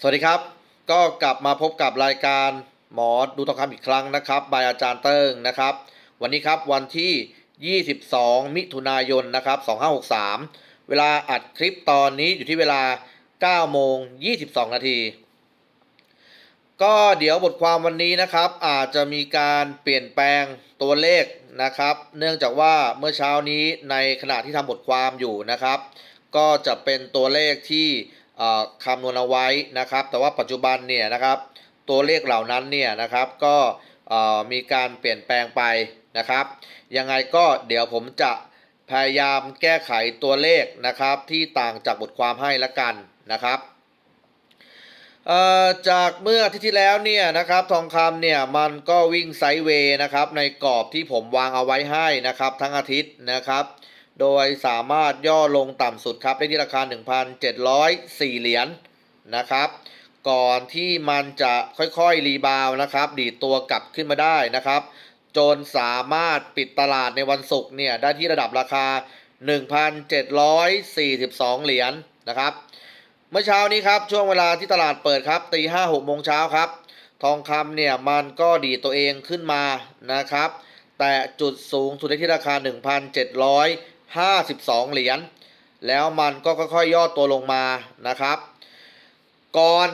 สวัสดีครับ ก็กลับมาพบกับรายการหมอดูทองคำอีกครั้งนะครับบายอาจารย์เติ้งนะครับ วันนี้ครับวันที่ 22 มิถุนายนนะครับ 2563 เวลาอัดคลิปตอนนี้อยู่ที่เวลา 9 โมง 22 นาที ก็เดี๋ยวบทความวันนี้นะครับ อาจจะมีการเปลี่ยนแปลงตัวเลขนะครับ เนื่องจากว่าเมื่อเช้านี้ในขณะที่ทำบทความอยู่นะครับ ก็จะเป็นตัวเลขที่ คำนวณเอาไว้นะครับ แต่ว่าปัจจุบันเนี่ยนะครับ ตัวเลขเหล่านั้นเนี่ยนะครับก็มีการเปลี่ยนแปลงไปนะครับ ยังไงก็เดี๋ยวผมจะพยายามแก้ไขตัวเลขนะครับที่ต่างจากบทความให้ละกันนะครับจากเมื่ออาทิตย์ที่แล้วเนี่ยนะครับทองคำเนี่ยมันก็วิ่งไซด์เวย์นะครับในกรอบที่ผมวางเอาไว้ให้นะครับทั้งอาทิตย์นะครับ โดยสามารถย่อลงต่ำสุดครับได้ที่ราคา 1,704 เหรียญนะครับ ก่อนที่มันจะค่อยๆ รีบาวนะครับ ดีตัวกลับขึ้นมาได้นะครับ จนสามารถปิดตลาดในวันศุกร์เนี่ยได้ที่ระดับราคา 1,742 เหรียญนะครับ เมื่อเช้านี้ครับช่วงเวลาที่ตลาดเปิดครับตีห้าหกโมงเช้าครับ ทองคำเนี่ยมันก็ดีตัวเองขึ้นมานะครับ แต่จุดสูงสุดได้ที่ราคา 52 เหรียญแล้วมันก็ค่อยๆย่อตัวลงมานะครับ ก่อน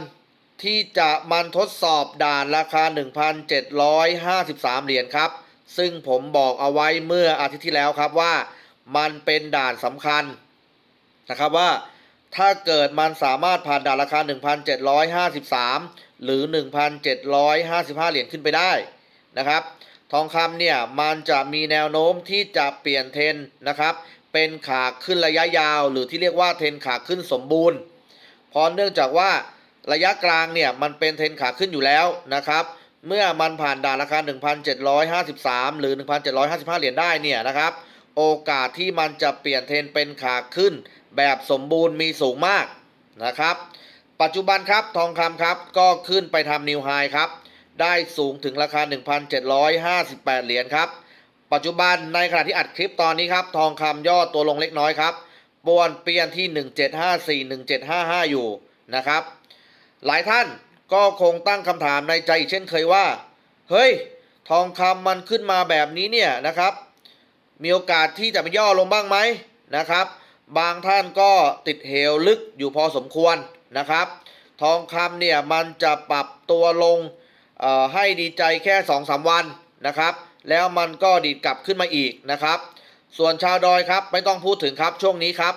ที่จะมันทดสอบด่านราคา 1,753 เหรียญครับ ซึ่งผมบอกเอาไว้เมื่ออาทิตย์ที่แล้วครับว่ามันเป็นด่านสำคัญนะครับว่าถ้าเกิดมันสามารถผ่านด่านราคา 1,753 หรือ 1,755 เหรียญขึ้นไปได้นะครับ ทองคำเนี่ยมันจะมีแนวโน้มที่จะเปลี่ยนเทรนนะครับ เป็นขาขึ้นระยะยาว หรือที่เรียกว่าเทรนขาขึ้นสมบูรณ์เพราะเนื่องจากว่าระยะกลางเนี่ยมันเป็นเทรนขาขึ้นอยู่แล้วนะครับ เมื่อมันผ่านด่านราคา 1,753 หรือ 1,755 เหรียญได้เนี่ยนะครับ โอกาสที่มันจะเปลี่ยนเทรนเป็นขาขึ้น แบบสมบูรณ์มีสูงมากนะครับ ปัจจุบันครับทองคำครับก็ขึ้นไปทำนิวไฮครับ ได้สูงถึงราคา 1,758 เหรียญครับ ปัจจุบันในขณะที่อัดคลิปตอนนี้ครับ ทองคำย่อตัวลงเล็กน้อยครับบวนเปลี่ยนที่ 1754 1755 อยู่นะครับ หลายท่านก็คงตั้งคำถามในใจอีกเช่นเคยว่า เฮ้ย ทองคำมันขึ้นมาแบบนี้เนี่ยนะครับ มีโอกาสที่จะไปย่อลงบ้างไหมนะครับ บางท่านก็ติดเหวลึกอยู่พอสมควรนะครับ ทองคำเนี่ยมันจะปรับตัวลง ให้ดีใจแค่2อสวันนะครับ แล้วมันก็ดีดกลับขึ้นมาอีกนะครับ ส่วนชาวดอยครับไม่ต้องพูดถึงครับช่วงนี้ครับ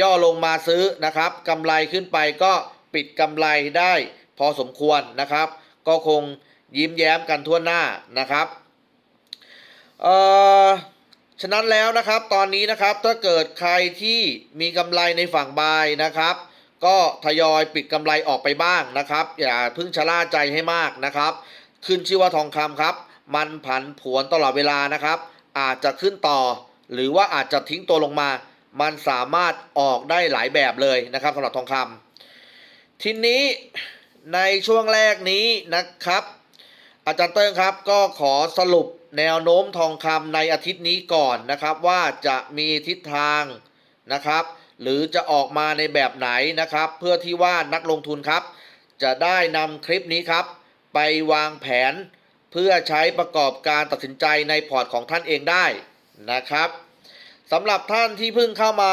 ย่อลงมาซื้อนะครับกำไรขึ้นไปก็ปิดกำไรได้พอสมควรนะครับ ก็คงยิ้มแย้มกันทั่วหน้านะครับเอ่อฉะนั้นแล้วนะครับตอนนี้นะครับถ้าเกิดใครที่มีกำไรในฝั่งบายนะครับ ก็ทยอยปิดกำไรออกไปบ้างนะครับ อย่าเพิ่งชะล่าใจให้มากนะครับ ขึ้นชื่อว่าทองคำครับ มันผันผวนตลอดเวลานะครับ อาจจะขึ้นต่อ หรือว่าอาจจะทิ้งตัวลงมา มันสามารถออกได้หลายแบบเลยนะครับสำหรับทองคำทีนี้ในช่วงแรกนี้นะครับ อาจารย์เติ้งครับก็ขอสรุปแนวโน้มทองคำในอาทิตย์นี้ก่อนนะครับ ว่าจะมีทิศทางนะครับ หรือจะออกมาในแบบไหนนะครับ เพื่อที่ว่านักลงทุนครับ จะได้นำคลิปนี้ครับ ไปวางแผน เพื่อใช้ประกอบการตัดสินใจในพอร์ตของท่านเองได้นะครับสำหรับท่านที่เพิ่งเข้ามา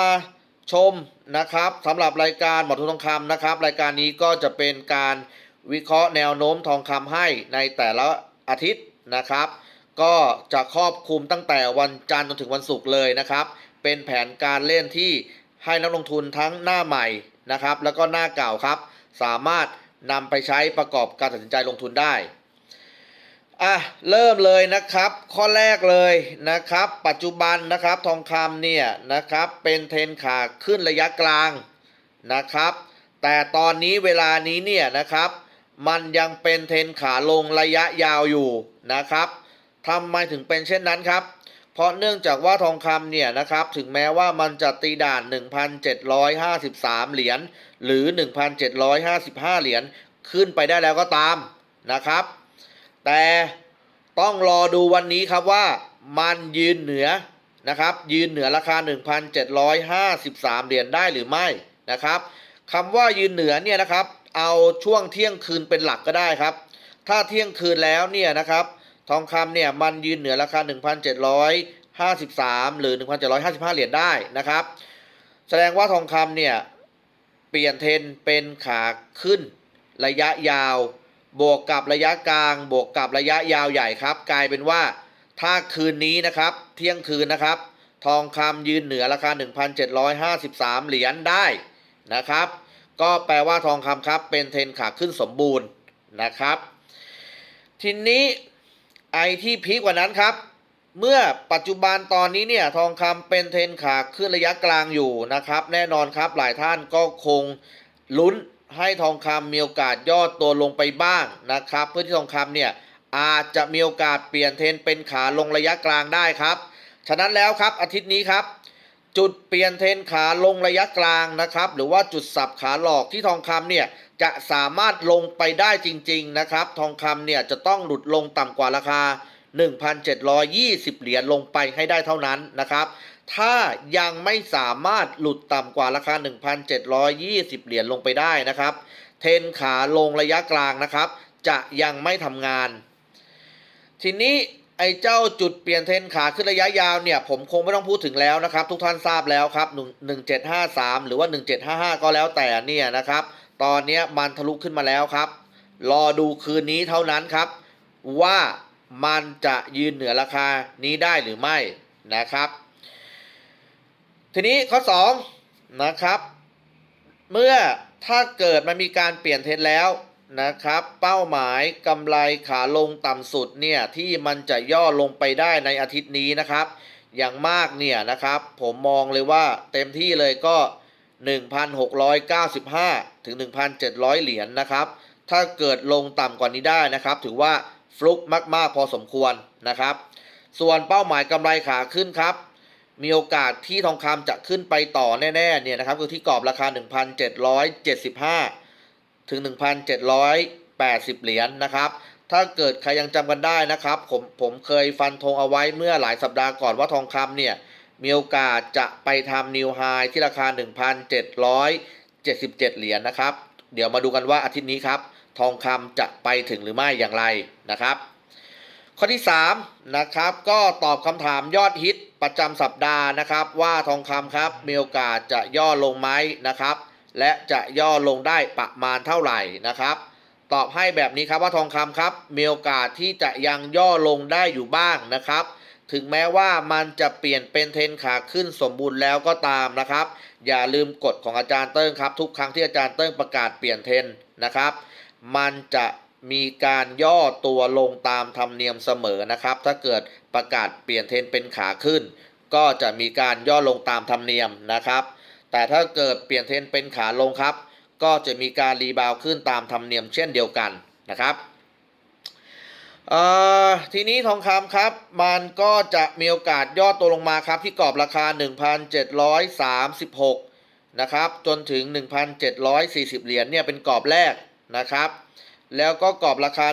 ชมนะครับสำหรับรายการหมอทุนทองคำนะครับ รายการนี้ก็จะเป็นการวิเคราะห์แนวโน้มทองคำให้ในแต่ละอาทิตย์นะครับ ก็จะครอบคลุมตั้งแต่วันจันทร์จนถึงวันศุกร์เลยนะครับ เป็นแผนการเล่นที่ ให้นักลงทุนทั้งหน้าใหม่นะครับ แล้วก็หน้าเก่าครับ สามารถนำไปใช้ประกอบการตัดสินใจลงทุนได้อะเริ่มเลยนะครับ ข้อแรกเลยนะครับ ปัจจุบันนะครับทองคำเนี่ยนะครับเป็นเทรนขาขึ้นระยะกลางนะครับ แต่ตอนนี้เวลานี้เนี่ยนะครับมันยังเป็นเทรนขาลงระยะยาวอยู่นะครับทำไมถึงเป็นเช่นนั้นครับ เพราะเนื่องจากว่าทองคำเนี่ยนะครับถึงแม้ว่ามันจะตีด่าน 1,753 เหรียญหรือ 1,755 เหรียญขึ้นไปได้แล้วก็ตามนะครับ แต่ต้องรอดูวันนี้ครับว่ามันยืนเหนือนะครับยืนเหนือราคา 1,753 เหรียญได้หรือไม่นะครับคำว่ายืนเหนือเนี่ยนะครับเอาช่วงเที่ยงคืนเป็นหลักก็ได้ครับ ถ้าเที่ยงคืนแล้วเนี่ยนะครับ ทองคำเนี่ยมันยืนเหนือราคา 1,753 หรือ 1,755 เหรียญได้นะครับ แสดงว่าทองคำเนี่ย เปลี่ยนเทรนเป็นขาขึ้นระยะยาว บวกกับระยะกลาง บวกกับระยะยาวใหญ่ครับ กลายเป็นว่าถ้าคืนนี้นะครับ เที่ยงคืนนะครับ ทองคำยืนเหนือราคา 1,753 เหรียญได้นะครับ ก็แปลว่าทองคำครับเป็นเทรนขาขึ้นสมบูรณ์นะครับ ทีนี้ ไอที่พีกว่านั้นครับ เมื่อปัจจุบันตอนนี้เนี่ยทองคำเป็นเทรนขาขึ้นระยะกลางอยู่นะครับ แน่นอนครับหลายท่านก็คงลุ้นให้ทองคำมีโอกาสย่อตัวลงไปบ้างนะครับ เพื่อที่ทองคำเนี่ยอาจจะมีโอกาสเปลี่ยนเทรนเป็นขาลงระยะกลางได้ครับ ฉะนั้นแล้วครับอาทิตย์นี้ครับ จุดเปลี่ยนเทนขาลงระยะกลางนะครับ หรือว่าจุดสับขาหลอกที่ทองคำเนี่ยจะสามารถลงไปได้จริง ๆ นะครับ ทองคำเนี่ยจะต้องหลุดลงต่ำกว่าราคา 1,720 เหรียญลงไปให้ได้เท่านั้นนะครับ ถ้ายังไม่สามารถหลุดต่ำกว่าราคา 1,720 เหรียญลงไปได้นะครับ เทนขาลงระยะกลางนะครับ จะยังไม่ทำงาน ทีนี้ ไอ้เจ้าจุดเปลี่ยนเทรนขาขึ้นระยะยาวเนี่ย ผมคงไม่ต้องพูดถึงแล้วนะครับ ทุกท่านทราบแล้วครับ 1753 หรือว่า 1755 ก็แล้วแต่เนี่ยนะครับ ตอนนี้มันทะลุขึ้นมาแล้วครับ รอดูคืนนี้เท่านั้นครับ ว่ามันจะยืนเหนือราคานี้ได้หรือไม่นะครับ ทีนี้ข้อ 2 นะครับ เมื่อถ้าเกิดมันมีการเปลี่ยนเทรนแล้ว นะครับเป้าหมายกำไรขาลงต่ำสุดเนี่ยที่มันจะย่อลงไปได้ในอาทิตย์นี้นะครับ อย่างมากเนี่ยนะครับผมมองเลยว่าเต็มที่เลยก็ 1,695 ถึง 1,700 เหรียญนะครับ ถ้าเกิดลงต่ำกว่านี้ได้นะครับ ถือว่าฟลุกมาก ๆ พอสมควรนะครับ ส่วนเป้าหมายกำไรขาขึ้นครับ มีโอกาสที่ทองคำจะขึ้นไปต่อแน่ ๆ เนี่ยนะครับ คือที่กรอบราคา 1,775 ถึง 1,780 เหรียญนะครับ ถ้าเกิดใครยังจำกันได้นะครับ ผมผมเคยฟันธงเอาไว้เมื่อหลายสัปดาห์ก่อนว่าทองคำเนี่ย มีโอกาสจะไปทำนิวไฮที่ราคา 1,777 เหรียญนะครับ เดี๋ยวมาดูกันว่าอาทิตย์นี้ครับ ทองคำจะไปถึงหรือไม่อย่างไรนะครับ ข้อที่3นะครับก็ตอบคำถามยอดฮิตประจำสัปดาห์นะครับ ว่าทองคำครับมีโอกาสจะย่อลงไหมนะครับ และจะย่อลงได้ประมาณเท่าไหร่นะครับ ตอบให้แบบนี้ครับว่าทองคำครับ มีโอกาสที่จะยังย่อลงได้อยู่บ้างนะครับ ถึงแม้ว่ามันจะเปลี่ยนเป็นเทนขาขึ้นสมบูรณ์แล้วก็ตามนะครับ อย่าลืมกฎของอาจารย์เติ้งครับ ทุกครั้งที่อาจารย์เติ้งประกาศเปลี่ยนเทนนะครับ มันจะมีการย่อตัวลงตามธรรมเนียมเสมอนะครับ ถ้าเกิดประกาศเปลี่ยนเทนเป็นขาขึ้น ก็จะมีการย่อลงตามธรรมเนียมนะครับ แต่ถ้าเกิดเปลี่ยนเทรนเป็นขาลงครับ ก็จะมีการรีบาวขึ้นตามธรรมเนียมเช่นเดียวกันนะครับทีนี้ทองคำครับ มันก็จะมีโอกาสย่อตัวลงมาครับ ที่กรอบราคา 1,736 นะครับ จนถึง 1,740 เหรียญเนี่ยเป็นกรอบแรกนะครับ แล้วก็กรอบราคา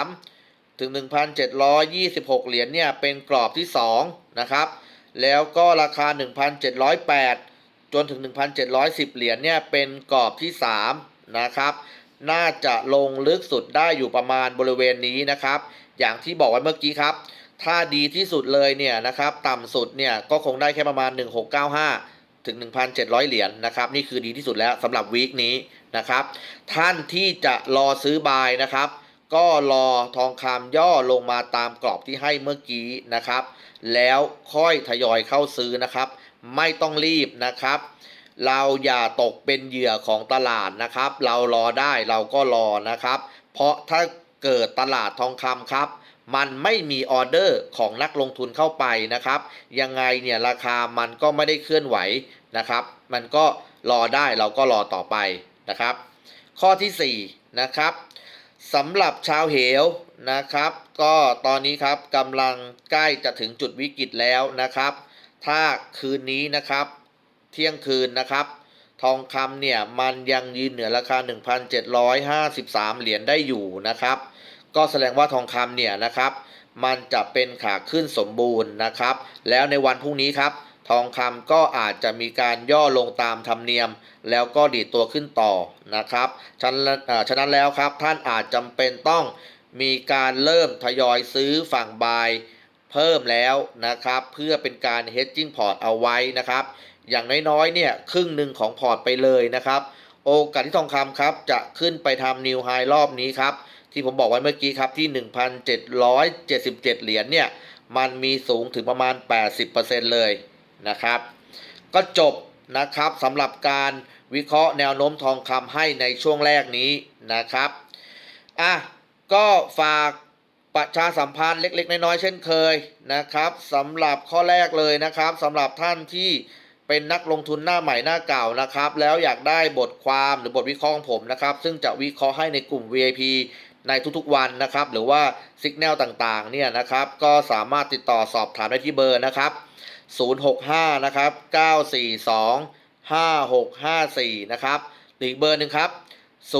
1,723 ถึง 1,726 เหรียญเนี่ยเป็นกรอบที่ 2 นะครับ แล้วก็ราคา 1,708 จนถึง 1,710 เหรียญเนี่ยเป็นกรอบที่ 3 นะครับ น่าจะลงลึกสุดได้อยู่ประมาณบริเวณนี้นะครับ อย่างที่บอกไว้เมื่อกี้ครับ ถ้าดีที่สุดเลยเนี่ยนะครับ ต่ำสุดเนี่ยก็คงได้แค่ประมาณ 1695 ถึง 1,700 เหรียญนะครับ นี่คือดีที่สุดแล้วสำหรับวีคนี้นะครับ ท่านที่จะรอซื้อบายนะครับ ก็รอทองคำย่อลงมาตามกรอบที่ให้เมื่อกี้นะครับ แล้วค่อยทยอยเข้าซื้อนะครับ ไม่ต้องรีบนะครับ เราอย่าตกเป็นเหยื่อของตลาดนะครับ เรารอได้เราก็รอนะครับ เพราะถ้าเกิดตลาดทองคำครับ มันไม่มีออเดอร์ของนักลงทุนเข้าไปนะครับ ยังไงเนี่ยราคามันก็ไม่ได้เคลื่อนไหวนะครับ มันก็รอได้เราก็รอต่อไปนะครับ ข้อที่4นะครับ สำหรับชาวเหวนะครับ ก็ตอนนี้ครับกำลังใกล้จะถึงจุดวิกฤตแล้วนะครับ ถ้าคืนนี้นะครับ เที่ยงคืนนะครับ ทองคำเนี่ยมันยังยืนเหนือราคา 1,753 เหรียญได้อยู่นะครับ ก็แสดงว่าทองคำเนี่ยนะครับ มันจะเป็นขาขึ้นสมบูรณ์นะครับ แล้วในวันพรุ่งนี้ครับ ทองคำก็อาจจะมีการย่อลงตามธรรมเนียม แล้วก็ดีดตัวขึ้นต่อนะครับฉะนั้นเอ่อฉะนั้นแล้วครับท่านอาจจำเป็นต้องมีการเริ่มทยอยซื้อฝั่งบายเพิ่มแล้วนะครับ เพื่อเป็นการ hedging port เอาไว้นะครับ อย่างน้อยๆเนี่ยครึ่งหนึ่งของพอร์ตไปเลยนะครับ โอกาสที่ทองคำครับจะขึ้นไปทำนิวไฮรอบนี้ครับ ที่ผมบอกไว้เมื่อกี้ครับที่ 1,777 เหรียญเนี่ยมันมีสูงถึงประมาณ 80%เลย นะครับ ก็จบนะครับสำหรับการวิเคราะห์แนวโน้มทองคำให้ในช่วงแรกนี้นะครับอะก็ฝากประชาสัมพันธ์เล็ก ๆ น้อยๆเช่นเคยนะครับสำหรับข้อแรกเลยนะครับสำหรับท่านที่เป็นนักลงทุนหน้าใหม่หน้าเก่านะครับ แล้วอยากได้บทความหรือบทวิเคราะห์ของผมนะครับ ซึ่งจะวิเคราะห์ให้ในกลุ่ม VIP ในทุกๆวันนะครับ หรือว่าสัญญาณต่างๆเนี่ยนะครับ ก็สามารถติดต่อสอบถามได้ที่เบอร์นะครับ 065 นะครับ 942 5654 นะครับหรืออีกเบอร์หนึ่งครับ 093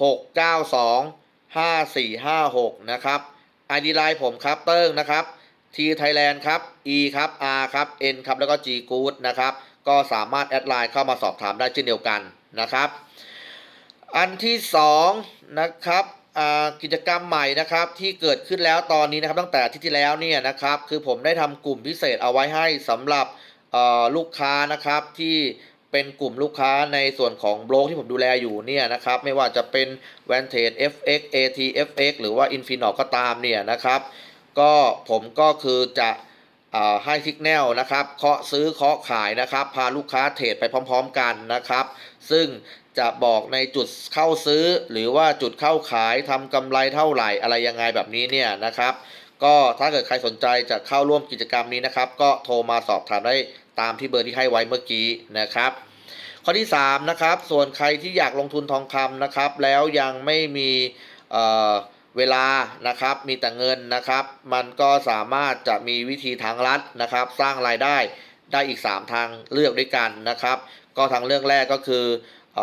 692 5456 นะครับ ID Line ผมครับเติ้งนะครับ T Thailand ครับ E ครับ R ครับ N ครับ แล้วก็ G Good นะครับ ก็สามารถแอดไลน์เข้ามาสอบถามได้เช่นเดียวกันนะครับ อันที่ 2 นะครับ กิจกรรมใหม่นะครับที่เกิดขึ้นแล้วตอนนี้นะครับตั้งแต่ที่ที่แล้วเนี่ยนะครับคือผมได้ทำกลุ่มพิเศษเอาไว้ให้สำหรับลูกค้านะครับที่เป็นกลุ่มลูกค้าในส่วนของบล็อกที่ผมดูแลอยู่เนี่ยนะครับไม่ว่าจะเป็น v a n t a g e FX AT FX หรือว่า Infinox ก็ตามเนี่ยนะครับ ก็ผมก็คือจะ ให้ทิกแนลนะครับเคาะซื้อเคาะขายนะครับ พาลูกค้าเทรดไปพร้อมๆกันนะครับ ซึ่งจะบอกในจุดเข้าซื้อ หรือว่าจุดเข้าขายทำกำไรเท่าไหร่อะไรยังไงแบบนี้เนี่ยนะครับ ก็ถ้าเกิดใครสนใจจะเข้าร่วมกิจกรรมนี้นะครับ ก็โทรมาสอบถามได้ตามที่เบอร์ที่ให้ไว้เมื่อกี้นะครับ ข้อที่3นะครับส่วนใครที่อยากลงทุนทองคำนะครับ แล้วยังไม่มีเอ่อ เวลานะครับมีแต่เงินนะครับ มันก็สามารถจะมีวิธีทางลัดนะครับ สร้างรายได้ได้อีก 3 ทางเลือกด้วยกันนะครับ ก็ทางเลือกแรกก็คืออ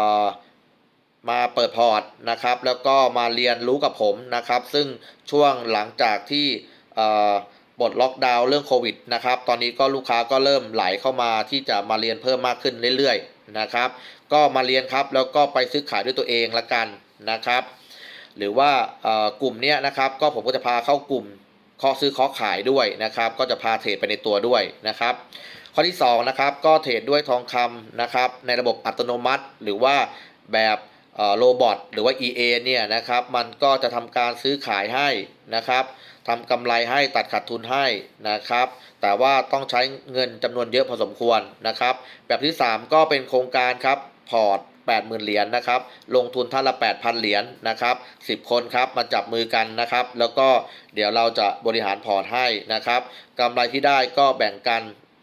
มาเปิดพอร์ตนะครับ แล้วก็มาเรียนรู้กับผมนะครับ ซึ่งช่วงหลังจากที่บทล็อกดาวน์เรื่องโควิดนะครับ ตอนนี้ก็ลูกค้าก็เริ่มไหลเข้ามาที่จะมาเรียนเพิ่มมากขึ้นเรื่อยๆนะครับ ก็มาเรียนครับแล้วก็ไปซื้อขายด้วยตัวเองละกันนะครับ หรือว่ากลุ่มเนี้ยนะครับ ก็ผมก็จะพาเข้ากลุ่มเคาะซื้อเคาะขายด้วยนะครับ ก็จะพาเทรดไปในตัวด้วยนะครับ ข้อที่2นะครับก็เทรดด้วยทองคำนะครับ ในระบบอัตโนมัติ หรือว่าแบบโรบอทหรือว่า EA เนี่ยนะครับ มันก็จะทำการซื้อขายให้นะครับทำกำไรให้ตัดขาดทุนให้นะครับ แต่ว่าต้องใช้เงินจำนวนเยอะพอสมควรนะครับ แบบที่ 3 ก็เป็นโครงการครับพอร์ต 80,000 เหรียญนะครับ ลงทุนท่านละ 8,000 เหรียญนะครับ 10 คนครับมาจับมือกันนะครับ แล้วก็เดี๋ยวเราจะบริหารพอร์ตให้นะครับกำไรที่ได้ก็แบ่งกัน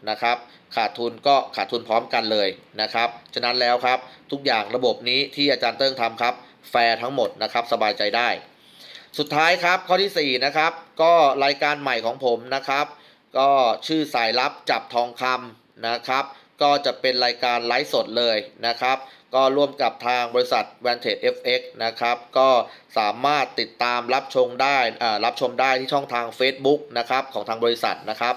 นะครับ ขาดทุนก็ขาดทุนพร้อมกันเลยนะครับ ฉะนั้นแล้วครับทุกอย่างระบบนี้ที่อาจารย์เติ้งทำครับแฟร์ทั้งหมดนะครับสบายใจได้ สุดท้ายครับข้อที่ 4 นะครับ ก็รายการใหม่ของผมนะครับ ก็ชื่อสายลับจับทองคำนะครับ ก็จะเป็นรายการไลฟ์สดเลยนะครับ ก็ร่วมกับทางบริษัท v a n t a g e FX นะครับ ก็สามารถติดตามรับชมได้รับชมได้ที่ช่องทาง Facebook นะครับของทางบริษัทนะครับ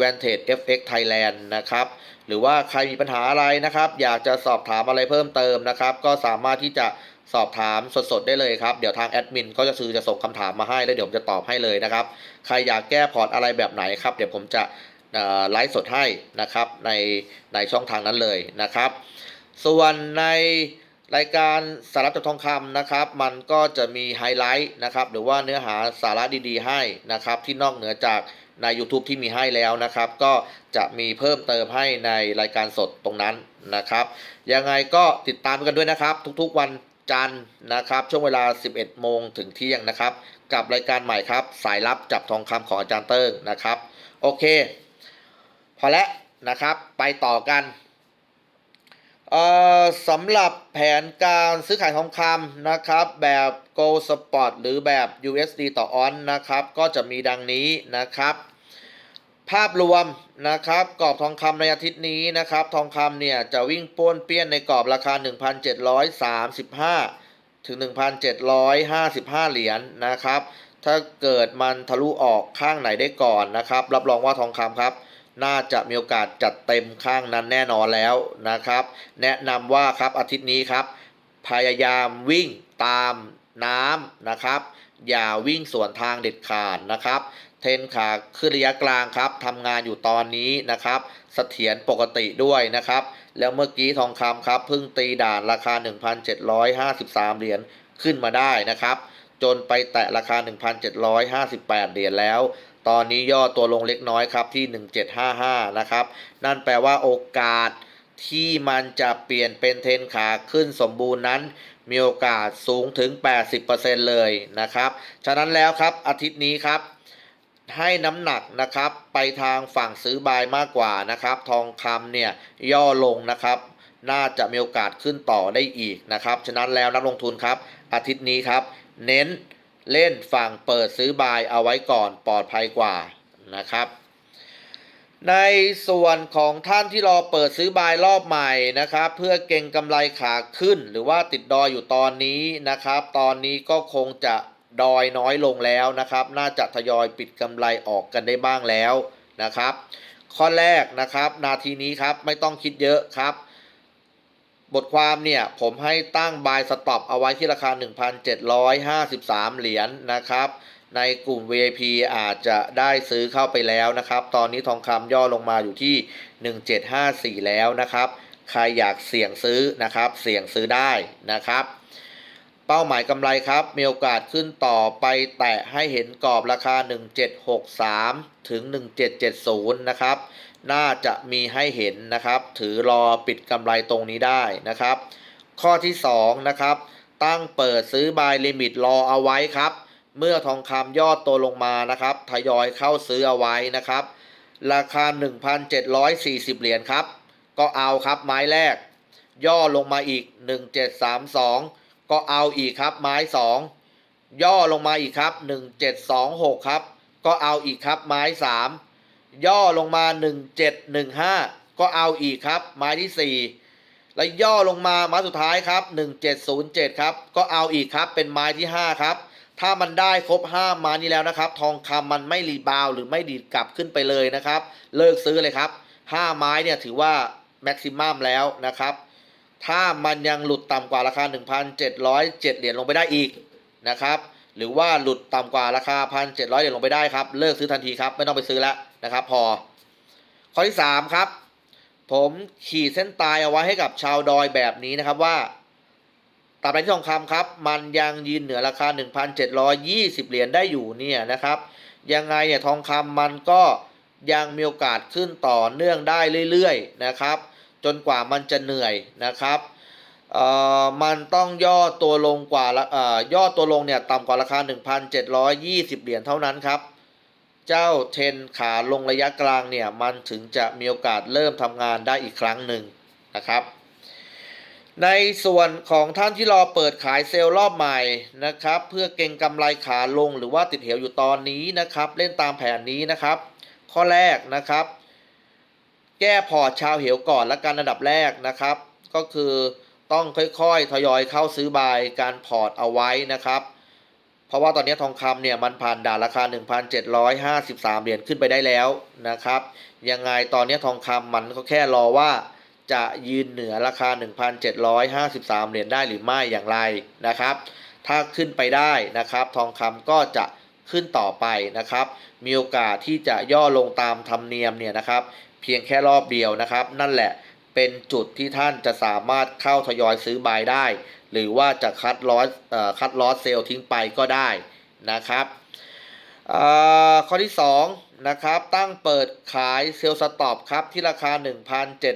v a n t a g e FX Thailand นะครับ หรือว่าใครมีปัญหาอะไรนะครับ อยากจะสอบถามอะไรเพิ่มเติมนะครับ ก็สามารถที่จะสอบถามสดๆได้เลยครับ เดี๋ยวทางแอดมินก็จะซื้อจะส่งคำถามมาให้แล้วเดี๋ยวผมจะตอบให้เลยนะครับ ใครอยากแก้พอร์ตอะไรแบบไหนครับ เดี๋ยวผมจะ ไลฟ์สดให้นะครับในในช่องทางนั้นเลยนะครับ ส่วนในรายการสาระจับทองคำนะครับ มันก็จะมีไฮไลท์นะครับ หรือว่าเนื้อหาสาระดีๆ ให้นะครับ ที่นอกเหนือจากใน YouTube ที่มีให้แล้วนะครับ ก็จะมีเพิ่มเติมให้ในรายการสดตรงนั้นนะครับ ยังไงก็ติดตามกันด้วยนะครับ ทุกๆวันจันทร์นะครับ ช่วงเวลา 11 โมงถึงเที่ยงนะครับ กับรายการใหม่ครับ สายลับจับทองคำของอาจารย์เติ้งนะครับ โอเค พอแล้วนะครับไปต่อกันเอ่อสำหรับแผนการซื้อขายทองคำนะครับ แบบ Gold Spot หรือแบบ USD ต่อออนนะครับ ก็จะมีดังนี้นะครับ ภาพรวมนะครับกรอบทองคำในอาทิตย์นี้นะครับ ทองคำเนี่ยจะวิ่งป้วนเปี้ยนในกรอบราคา 1,735 ถึง 1,755 เหรียญนะครับ ถ้าเกิดมันทะลุออกข้างไหนได้ก่อนนะครับ รับรองว่าทองคำครับ น่าจะมีโอกาสจัดเต็มข้างนั้นแน่นอนแล้วนะครับ แนะนำว่าครับอาทิตย์นี้ครับ พยายามวิ่งตามน้ำนะครับ อย่าวิ่งสวนทางเด็ดขาดนะครับ เทนขาขึ้นระยะกลางครับทำงานอยู่ตอนนี้นะครับเสถียรปกติด้วยนะครับ แล้วเมื่อกี้ทองคำครับเพิ่งตีด่านราคา 1,753 เหรียญขึ้นมาได้นะครับ จนไปแตะราคา 1,758 เหรียญแล้ว ตอนนี้ย่อตัวลงเล็กน้อยครับที่ 1755 นะครับ นั่นแปลว่าโอกาสที่มันจะเปลี่ยนเป็นเทนขาขึ้นสมบูรณ์นั้น มีโอกาสสูงถึง 80%เลยนะครับ ฉะนั้นแล้วครับอาทิตย์นี้ครับให้น้ำหนักนะครับไปทางฝั่งซื้อบายมากกว่านะครับ ทองคำเนี่ยย่อลงนะครับ น่าจะมีโอกาสขึ้นต่อได้อีกนะครับ ฉะนั้นแล้วนักลงทุนครับ อาทิตย์นี้ครับ เน้น เล่นฝั่งเปิดซื้อบายเอาไว้ก่อนปลอดภัยกว่านะครับ ในส่วนของท่านที่รอเปิดซื้อบายรอบใหม่นะครับ เพื่อเก็งกำไรขาขึ้น หรือว่าติดดอยอยู่ตอนนี้นะครับ ตอนนี้ก็คงจะดอยน้อยลงแล้วนะครับ น่าจะทยอยปิดกำไรออกกันได้บ้างแล้วนะครับ ข้อแรกนะครับ นาทีนี้ครับไม่ต้องคิดเยอะครับ บทความเนี่ยผมให้ตั้งบายสต็อปเอาไว้ที่ราคา 1,753 เหรียญนะครับ ในกลุ่ม VIP อาจจะได้ซื้อเข้าไปแล้วนะครับ ตอนนี้ทองคำย่อลงมาอยู่ที่ 1754 แล้วนะครับ ใครอยากเสี่ยงซื้อนะครับ เสี่ยงซื้อได้นะครับ เป้าหมายกำไรครับ มีโอกาสขึ้นต่อไปแตะให้เห็นกรอบราคา 1763 ถึง 1770 นะครับ น่าจะมีให้เห็นนะครับ ถือรอปิดกำไรตรงนี้ได้นะครับ ข้อที่2นะครับ ตั้งเปิดซื้อบายลิมิตรอเอาไว้ครับ เมื่อทองคำยอดตัวลงมานะครับ ทยอยเข้าซื้อเอาไว้นะครับ ราคา 1,740 เหรียญครับ ก็เอาครับไม้แรก ย่อลงมาอีก 1732 ก็เอาอีกครับไม้ 2 ย่อลงมาอีกครับ 1726 ครับ ก็เอาอีกครับไม้ 3 ย่อลงมา 1715 ก็เอาอีกครับ ไม้ที่ 4 แล้วย่อลงมาไม้สุดท้ายครับ 1707 ครับ ก็เอาอีกครับ เป็นไม้ที่ 5 ครับ ถ้ามันได้ครบ 5 ไม้นี้แล้วนะครับ ทองคำมันไม่รีบาวหรือไม่ดีดกลับขึ้นไปเลยนะครับ เลิกซื้อเลยครับ 5 ไม้เนี่ยถือว่าแม็กซิมัมแล้วนะครับ ถ้ามันยังหลุดต่ำกว่าราคา 1,707 เหรียญลงไปได้อีกนะครับ หรือว่าหลุดต่ำกว่าราคา 1,700 เหรียญลงไปได้ครับ เลิกซื้อทันทีครับ ไม่ต้องไปซื้อแล้ว นะครับ พอ ข้อที่ 3 ครับ ผมขีดเส้นตายเอาไว้ให้กับชาวดอยแบบนี้นะครับว่าตราบใดที่ทองคำครับ มันยังยืนเหนือราคา 1,720 เหรียญได้อยู่เนี่ยนะครับ ยังไงเนี่ยทองคำมันก็ยังมีโอกาสขึ้นต่อเนื่องได้เรื่อยๆนะครับ จนกว่ามันจะเหนื่อยนะครับเอ่อมันต้องย่อตัวลงกว่าละเอ่อย่อตัวลงเนี่ยต่ำกว่าราคา 1,720 เหรียญเท่านั้นครับ เจ้าเทรนขาลงระยะกลางเนี่ยมันถึงจะมีโอกาสเริ่มทำงานได้อีกครั้งหนึ่งนะครับ ในส่วนของท่านที่รอเปิดขายเซลล์รอบใหม่นะครับ เพื่อเก็งกำไรขาลงหรือว่าติดเหวอยู่ตอนนี้นะครับ เล่นตามแผนนี้นะครับ ข้อแรกนะครับ แก้พอร์ตชาวเหวก่อนและกันอันดับแรกนะครับ ก็คือต้องค่อยๆ ทยอยเข้าซื้อบายการพอร์ตเอาไว้นะครับ เพราะว่าตอนนี้ทองคำเนี่ยมันผ่านด่านราคา 1,753 เหรียญขึ้นไปได้แล้วนะครับ ยังไงตอนนี้ทองคำมันก็แค่รอว่าจะยืนเหนือราคา 1,753 เหรียญได้หรือไม่อย่างไรนะครับ ถ้าขึ้นไปได้นะครับ ทองคำก็จะขึ้นต่อไปนะครับ มีโอกาสที่จะย่อลงตามธรรมเนียมเนี่ยนะครับ เพียงแค่รอบเดียวนะครับ นั่นแหละเป็นจุดที่ท่านจะสามารถเข้าทยอยซื้อบายได้ หรือว่าจะคัดลอสเอ่อคัดลอสเซลทิ้งไปก็ได้นะครับข้อที่2นะครับตั้งเปิดขายเซลสต็อปครับที่ราคา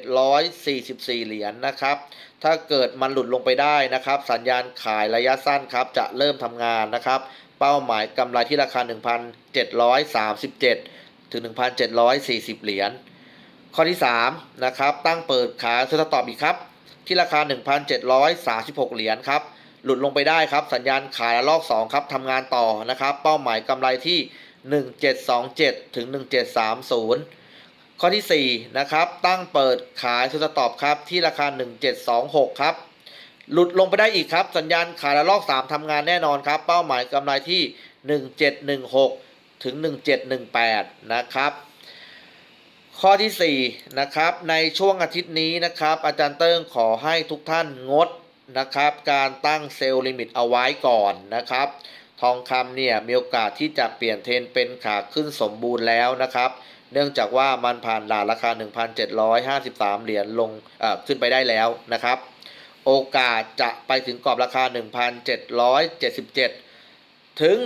1,744 เหรียญนะครับ ถ้าเกิดมันหลุดลงไปได้นะครับ สัญญาณขายระยะสั้นครับจะเริ่มทำงานนะครับ เป้าหมายกำไรที่ราคา 1,737 ถึง 1,740 เหรียญข้อที่3นะครับตั้งเปิดขายเซลสต็อปอีกครับ ที่ราคา 1,736 เหรียญครับ หลุดลงไปได้ครับ สัญญาณขายระลอก 2 ครับทำงานต่อนะครับ เป้าหมายกำไรที่ 1727 ถึง 1730 ข้อที่ 4 นะครับ ตั้งเปิดขายเซลล์สต็อปครับที่ราคา 1726 ครับ หลุดลงไปได้อีกครับ สัญญาณขายระลอก 3ทำงานแน่นอนครับ เป้าหมายกำไรที่ 1716 ถึง 1718 นะครับ ข้อที่ 4 นะครับ ในช่วงอาทิตย์นี้นะครับ อาจารย์เติ้งขอให้ทุกท่านงดนะครับ การตั้งเซลล์ลิมิตเอาไว้ก่อนนะครับ ทองคำเนี่ยมีโอกาสที่จะเปลี่ยนเทรนเป็นขาขึ้นสมบูรณ์แล้วนะครับ เนื่องจากว่ามันผ่านด่านราคา 1,753 เหรียญลงขึ้นไปได้แล้วนะครับ โอกาสจะไปถึงกรอบราคา 1,777 ถึง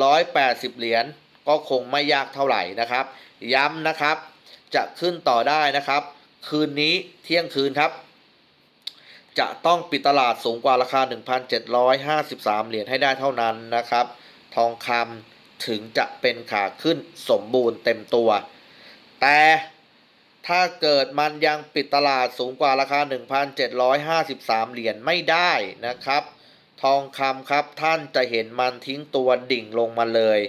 1,780 เหรียญก็คงไม่ยากเท่าไหร่นะครับ ย้ำนะครับ จะขึ้นต่อได้นะครับ คืนนี้เที่ยงคืนครับ จะต้องปิดตลาดสูงกว่าราคา 1,753 เหรียญให้ได้เท่านั้นนะครับ ทองคำถึงจะเป็นขาขึ้นสมบูรณ์เต็มตัว แต่ถ้าเกิดมันยังปิดตลาดสูงกว่าราคา 1,753 เหรียญไม่ได้นะครับ ทองคำครับท่านจะเห็นมันทิ้งตัวดิ่งลงมาเลย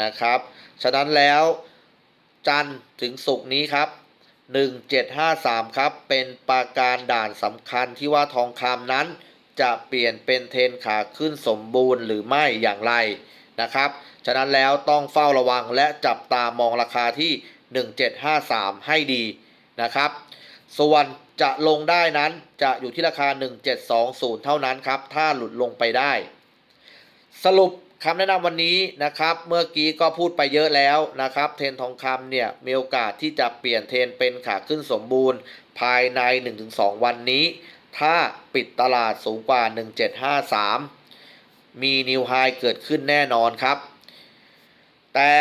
นะครับ ฉะนั้นแล้ว จันทร์ถึงศุกร์นี้ครับ 1753 ครับ เป็นปาการด่านสำคัญที่ว่าทองคำนั้น จะเปลี่ยนเป็นเทนขาขึ้นสมบูรณ์หรือไม่อย่างไรนะครับ ฉะนั้นแล้วต้องเฝ้าระวังและจับตามองราคาที่ 1753 ให้ดีนะครับ ส่วนจะลงได้นั้นจะอยู่ที่ราคา 1720 เท่านั้นครับ ถ้าหลุดลงไปได้ สรุป คำแนะนำวันนี้นะครับเมื่อกี้ก็พูดไปเยอะแล้วนะครับ เทรนทองคำเนี่ยมีโอกาสที่จะเปลี่ยนเทรนเป็นขาขึ้นสมบูรณ์ ภายใน 1-2 วันนี้ ถ้าปิดตลาดสูงกว่า 1753 มีนิวไฮเกิดขึ้นแน่นอนครับ แต่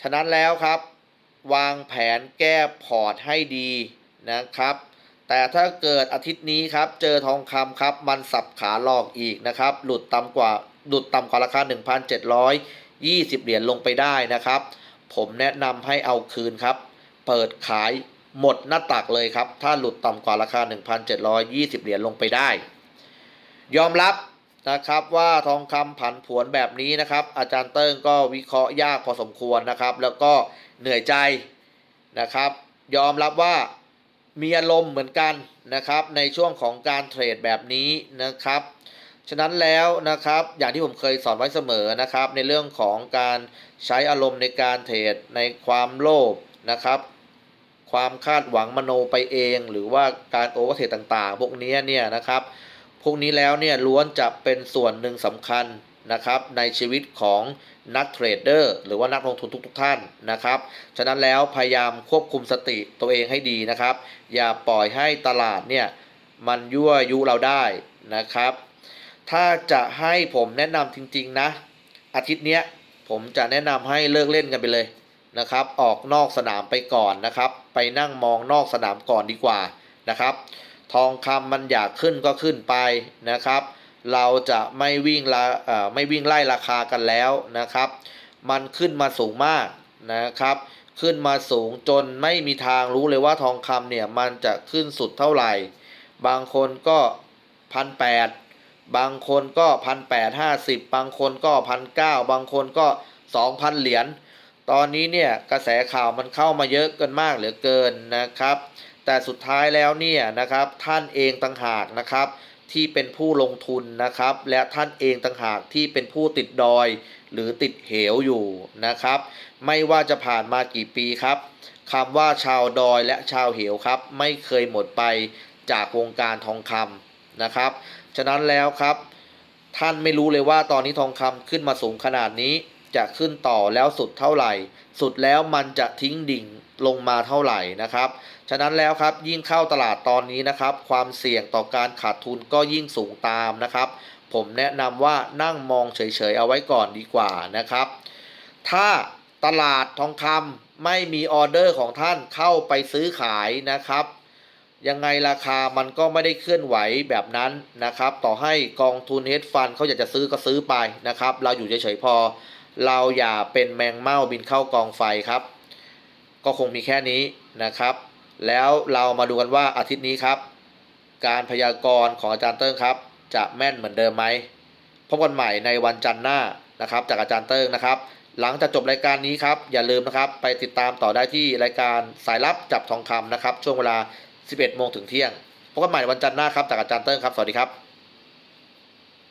ฉะนั้นแล้วครับ วางแผนแก้พอร์ตให้ดีนะครับ แต่ถ้าเกิดอาทิตย์นี้ครับ เจอทองคำครับ มันสับขาหลอกอีกนะครับ หลุดต่ำกว่า หลุดต่ำกว่าราคา 1,720 เหรียญลงไปได้นะครับ ผมแนะนำให้เอาคืนครับ เปิดขายหมดหน้าตักเลยครับ ถ้าหลุดต่ำกว่าราคา 1,720 เหรียญลงไปได้ ยอมรับนะครับว่าทองคำผันผวนแบบนี้นะครับ อาจารย์เติ้งก็วิเคราะห์ยากพอสมควรนะครับ แล้วก็เหนื่อยใจนะครับ ยอมรับว่ามีอารมณ์เหมือนกันนะครับ ในช่วงของการเทรดแบบนี้นะครับ ฉะนั้นแล้วนะครับอย่างที่ผมเคยสอนไว้เสมอนะครับ ในเรื่องของการใช้อารมณ์ในการเทรดในความโลภนะครับ ความคาดหวังมโนไปเอง หรือว่าการโอเวอร์เทรดต่างๆ พวกนี้เนี่ยนะครับพวกนี้แล้วเนี่ยล้วนจะเป็นส่วนหนึ่งสำคัญนะครับในชีวิตของนักเทรดเดอร์หรือว่านักลงทุนทุกๆท่านนะครับ ฉะนั้นแล้วพยายามควบคุมสติตัวเองให้ดีนะครับ อย่าปล่อยให้ตลาดเนี่ยมันยั่วยุเราได้นะครับ ถ้าจะให้ผมแนะนำจริง ๆ นะ อาทิตย์เนี้ยผมจะแนะนำให้เลิกเล่นกันไปเลยนะครับ ออกนอกสนามไปก่อนนะครับ ไปนั่งมองนอกสนามก่อนดีกว่านะครับ ทองคำมันอยากขึ้นก็ขึ้นไปนะครับ เราจะไม่วิ่งละไม่วิ่งไล่ราคากันแล้วนะครับ มันขึ้นมาสูงมากนะครับ ขึ้นมาสูงจนไม่มีทางรู้เลยว่าทองคำเนี่ยมันจะขึ้นสุดเท่าไหร่ บางคนก็พันแปด บางคนก็พันแปดห้าสิบบางคนก็พันเก้าบางคนก็สองพันเหรียญตอนนี้เนี่ยกระแสข่าวมันเข้ามาเยอะเกินมากเหลือเกินนะครับ แต่สุดท้ายแล้วเนี่ยนะครับท่านเองต่างหากนะครับ ที่เป็นผู้ลงทุนนะครับ และท่านเองต่างหากที่เป็นผู้ติดดอย หรือติดเหวอยู่นะครับ ไม่ว่าจะผ่านมากี่ปีครับคำว่าชาวดอยและชาวเหวครับ ไม่เคยหมดไปจากวงการทองคำนะครับ ฉะนั้นแล้วครับ ท่านไม่รู้เลยว่าตอนนี้ทองคำขึ้นมาสูงขนาดนี้จะขึ้นต่อแล้วสุดเท่าไหร่ สุดแล้วมันจะทิ้งดิ่งลงมาเท่าไหร่นะครับ ฉะนั้นแล้วครับยิ่งเข้าตลาดตอนนี้นะครับ ความเสี่ยงต่อการขาดทุนก็ยิ่งสูงตามนะครับ ผมแนะนำว่านั่งมองเฉยๆเอาไว้ก่อนดีกว่านะครับ ถ้าตลาดทองคำไม่มีออเดอร์ของท่านเข้าไปซื้อขายนะครับ ยังไงราคามันก็ไม่ได้เคลื่อนไหวแบบนั้นนะครับ ต่อให้กองทุนเฮดฟันเขาอยากจะซื้อก็ซื้อไปนะครับ เราอยู่เฉยๆพอ เราอย่าเป็นแมงเม่าบินเข้ากองไฟครับ ก็คงมีแค่นี้นะครับ แล้วเรามาดูกันว่าอาทิตย์นี้ครับ การพยากรณ์ของอาจารย์เติ้งครับ จะแม่นเหมือนเดิมไหมพบกันใหม่ในวันจันทร์หน้านะครับ จากอาจารย์เติ้งนะครับ หลังจากจบรายการนี้ครับอย่าลืมนะครับ ไปติดตามต่อได้ที่รายการสายลับจับทองคำนะครับ ช่วงเวลา 11โมงถึงเที่ยงพบกันใหม่วันจันทร์หน้าครับจากอาจารย์เติ้งครับ สวัสดีครับ